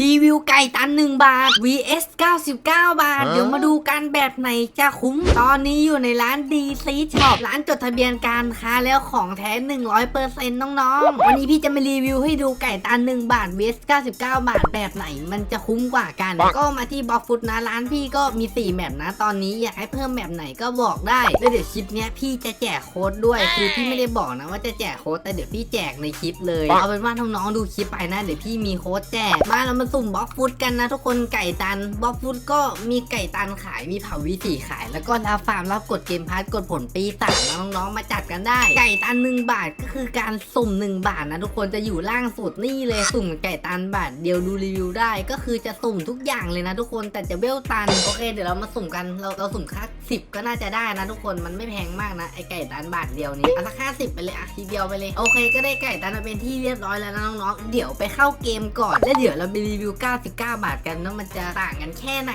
รีวิวไก่ตัน 1 บาท vs 99 บาท เดี๋ยวมาดูกันแบบไหนจะคุ้ม ตอนนี้อยู่ในร้าน DC Shop ร้านจดทะเบียนการค้าแล้วของแท้ 100%น้องๆ วันนี้พี่จะมารีวิวให้ดูไก่ตัน 1 บาท vs 99 บาท แบบไหนมันจะคุ้มกว่ากัน ก็มาที่บล็อกฟุตนะ ร้านพี่ก็มี 4แมปนะ ตอนนี้อยากให้เพิ่มแมปไหนก็บอกได้แล้วเดี๋ยวคลิปเนี้ยพี่จะแจกโค้ดด้วยคือพี่ไม่ได้บอกนะว่าจะแจกโค้ดแต่เดี๋ยวพี่แจกในคลิปเลยเอาเป็นว่าน้องๆดูคลิปไปนะเดี๋ยวพี่มีโค้ดแจกมาเรามาสุ่มบล็อกฟุตกันนะทุกคนไก่ตันบล็อกฟุตก็มีไก่ตันขายมีเผาวิถีขาย แล้วก็รับฟาร์มรับกดเกมพาร์ทกดผลปีศาจนะน้องๆมาจัดกันได้ ไก่ตันหนึ่งบาทก็คือการสุ่มหนึ่งบาทนะทุกคนจะอยู่ล่างสุดนี่เลยสุ่มไก่ตันบาทเดียวดูรีวิวได้ก็คือจะสุ่มทุกอย่างเลยนะทุกคนแต่จะเวลตันโอเคเดี๋ยวเรามาสุ่มกันเราเราสุ่มค่าสิบก็น่าจะได้นะทุกคนมันไม่แพงมากนะไอไก่ตันบาทเดียวนี้เอาสักค่าสิบไปเลยอะทีเดียวไปเลยโอเค ก็ได้ไก่ตันมาเป็นที่เรียบร้อยแล้วนะน้องๆเดี๋ยวไปเข้าเกมก่อนแล้วเดี๋ยวเราไปรีวิว99 บาทกันว่ามันจะต่างกันแค่ไหน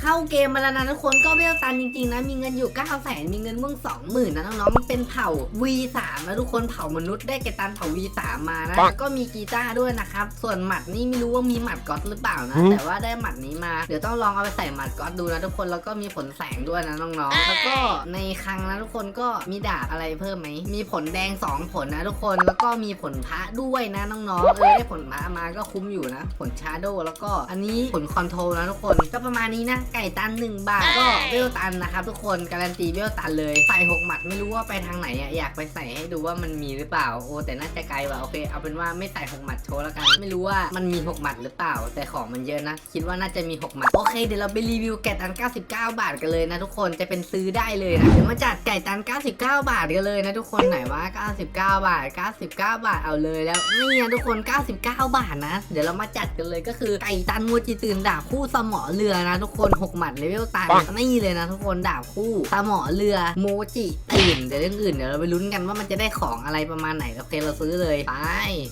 เข้าเกมมาแล้วนะทุกคนก็เวลตันจริงๆนะมีเงินอยู่9 0 0 0 0มีเงินม่วง20,000นะน้องๆมันเป็นเผ่า V3 นะทุกคนเผ่ามนุษย์ได้ไก่ตันเผ่า V3 มานะแล้วก็มีกีตาร์ด้วยนะครับส่วนหมัดนี่ไม่รู้ว่ามีหมัดก๊อตหรือเปล่านะ แต่ว่าได้หมัดนี้มาเดี๋ยวต้องลองเอาไปใส่หมัดก๊อตดูนะทุกคนแล้วก็มีผลแสงด้วยนะน้องๆแล้วก็ในครั้งนะทุกคนก็มีดาบอะไรเพิ่มไหมมีผลแดง 2 ผลนะทุกคนแล้วก็มีผลพระด้วยนะน้องๆเออได้ผลพระมาก็คุ้มอยู่นะผลชาโดแล้วก็อันนี้ผลคอนโทรลนะทุกคนก็ประมาณนี้นะ ไก่ตัน 1 บาทก็เวลตันนะครับทุกคนการันตีเวลตันเลยใส่หกหมัดไม่รู้ว่าไปทางไหนอะอยากไปใส่ให้ดูว่ามันมีหรือเปล่าโอ้แต่น่าจะไกลว่ะโอเคเอาเป็นว่าไม่ใส่หกหมัดโชว์แล้วกัน ไม่รู้ว่ามันมีหกหมัดหรือเปล่า แต่ของมันเยอะนะ คิดว่าน่าจะมีหกหมัดโอเคเดี๋ยวเราไปรีวิวไก่ตัน 99 บาทกันเลยนะทุกคนจะเป็นซื้อได้เลยนะเดี๋ยวมาจัดไก่ตัน 99 บาทกันเลยนะทุกคนไหนว่า 99 บาท 99 บาทเอาเลยแล้วนี่นะทุกคน 99 บาทนะ เดี๋ยวเรามาจัดกันเลยก็คือไก่ตันโมจิตื่นดาบคู่สมอเรือนะทุกคนหกหมัดเลเวลตันนี่เลยนะทุกคนดาบคู่สมอเรือโมจิตื่นเดี๋ยวเรื่องอื่นเดี๋ยวเราไปลุ้นกันว่ามันจะได้ของอะไรประมาณไหนโอเคเราซื้อเลยไป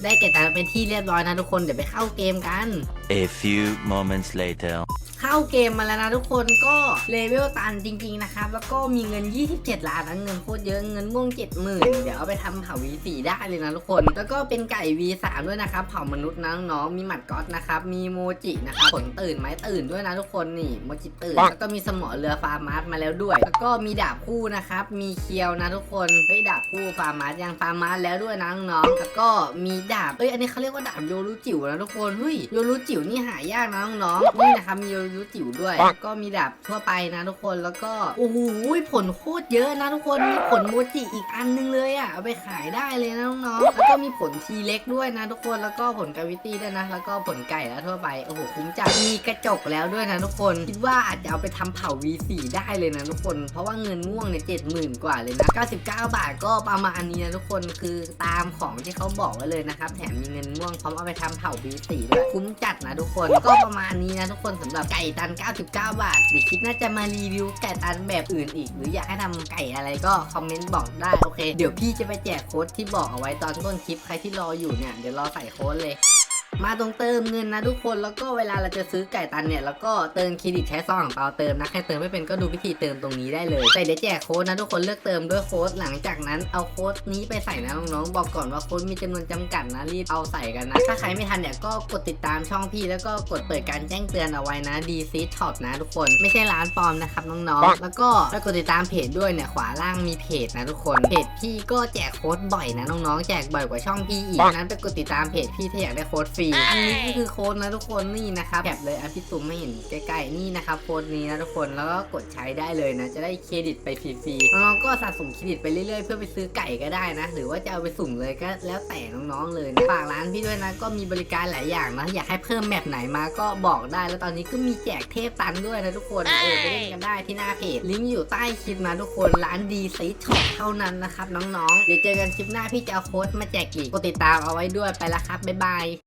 ได้ไก่ตันเป็นที่เรียบร้อยนะทุกคนเดี๋ยวไปเข้าเกมกัน A few moments later. เข้าเกมมาแล้วนะทุกคนก็เลเวลตันจริง ๆ นะครับ แล้วก็มีเงิน 27 ล้านนะเงินโคตรเยอะเงินม่วง70,000 เดี๋ยวเอาไปทำเผา V4 ได้เลยนะทุกคน แล้วก็เป็นไก่ V3 ด้วยนะครับ เผ่ามนุษย์นะน้องๆมีหมัดก๊อตนะครับมีโมจินะครับผลตื่นไม้ตื่นด้วยนะทุกคนนี่โมจิตื่น แล้วก็มีสมอเรือฟาร์มาร์สมาแล้วด้วย แล้วก็มีดาบคู่นะครับ มีเคียวนะทุกคนเฮ้ยดาบคู่ฟาร์มาร์สยังฟาร์มาร์สแล้วด้วยนะน้องๆแล้วก็มีดาบเอ้ยอันนี้เขาเรียกว่าดาบโยรุจิ๋วนะทุกคนเฮ้ยโยรุจิ๋วนี่หายากนะน้องๆนี่นะครับมีโยรุจิ๋วด้วยแล้วก็มีดาบทั่วไปนะทุกคนแล้วก็โอ้โหผลโคตรเยอะนะทุกคนมีผลโมจิอีกอันนึงเลยอะเอาไปขายได้เลยนะน้องๆแล้วก็มีผลทีเล็กด้วยนะทุกคนแล้วก็ผลกาวิตี้ด้วยนะแล้วก็ผลไก่แล้วทั่วไป โอ้โห คุ้มจัด มีกระจกแล้วด้วยนะทุกคน คิดว่าอาจจะเอาไปทำเผา V4 ได้เลยนะทุกคน เพราะว่าเงินม่วงเนี่ยเจ็ดหมื่นกว่าเลยนะ 99 บาทก็ประมาณนี้นะทุกคน คือตามของที่เขาบอกไว้เลยนะครับ แถมมีเงินม่วงพร้อมเอาไปทำเผา V4 ด้วย คุ้มจัดนะทุกคน ก็ประมาณนี้นะทุกคนสำหรับไก่ตัน 99 บาทเดี๋ยวคลิปน่าจะมารีวิวไก่ตันแบบอื่นอีก หรืออยากให้ทำไก่อะไรก็คอมเมนต์บอกได้ โอเค เดี๋ยวพี่จะไปแจกโค้ดที่บอกเอาไว้ตอนต้นคลิป ใครที่รออยู่เนี่ย เดี๋ยวรอใส่โค้ดเลย มาตรงเติมเงินนะทุกคนแล้วก็เวลาเราจะซื้อไก่ตันเนี่ยแล้วก็เติมเครดิตใช้ซองของเปาเติมนะใครเติมไม่เป็นก็ดูวิธีเติมตรงนี้ได้เลยแต่เดี๋ยวแจกโค้ดนะทุกคนเลือกเติมด้วยโค้ดหลังจากนั้นเอาโค้ดนี้ไปใส่นะน้องๆบอกก่อนว่าโค้ดมีจำนวนจำกัดนะรีบเอาใส่กันนะถ้าใครไม่ทันเนี่ยก็กดติดตามช่องพี่ แล้วก็กดเปิดการแจ้งเตือนเอาไว้นะ DC Top นะทุกคนไม่ใช่ร้านปลอมนะครับน้องๆแล้วก็ถ้ากดติดตามเพจด้วยเนี่ยขวาล่างมีเพจนะทุกคนเพจพี่ก็แจกโค้ดบ่อยนะน้องๆแจกบ่อยกว่าช่องพี่อีกนั้นไปกดติดตามเพจพี่ถ้าอยากได้โค้ดฟรีอันนี้ก็คือโค้ดนะทุกคนนี่นะครับแคปเลยอะพี่ตุ้มไม่เห็นใกล้ๆนี่นะครับโค้ดนี้นะทุกคนแล้วก็กดใช้ได้เลยนะ จะได้เครดิตไปฟรีๆน้องๆก็สะสมเครดิตไปเรื่อยๆ เพื่อไปซื้อไก่ก็ได้นะ หรือว่าจะเอาไปสุ่มเลยก็แล้วแต่น้องๆเลยฝากร้านพี่ด้วยนะก็มีบริการหลายอย่างนะอยากให้เพิ่มแมปไหนมาก็บอกได้ แล้วตอนนี้ก็มีแจกเทพตันด้วยนะทุกคนเออไปเล่นกันได้ที่หน้าเพจลิงก์อยู่ใต้คลิปนะทุกคนร้านดีซีช็อปเท่านั้นนะครับน้องๆเดี๋ยวเจอกันคลิปหน้าพี่จะเอาโค้ดมาแจกอีกกดติดตามเอาไว้ด้วยไปละครับบ๊ายบาย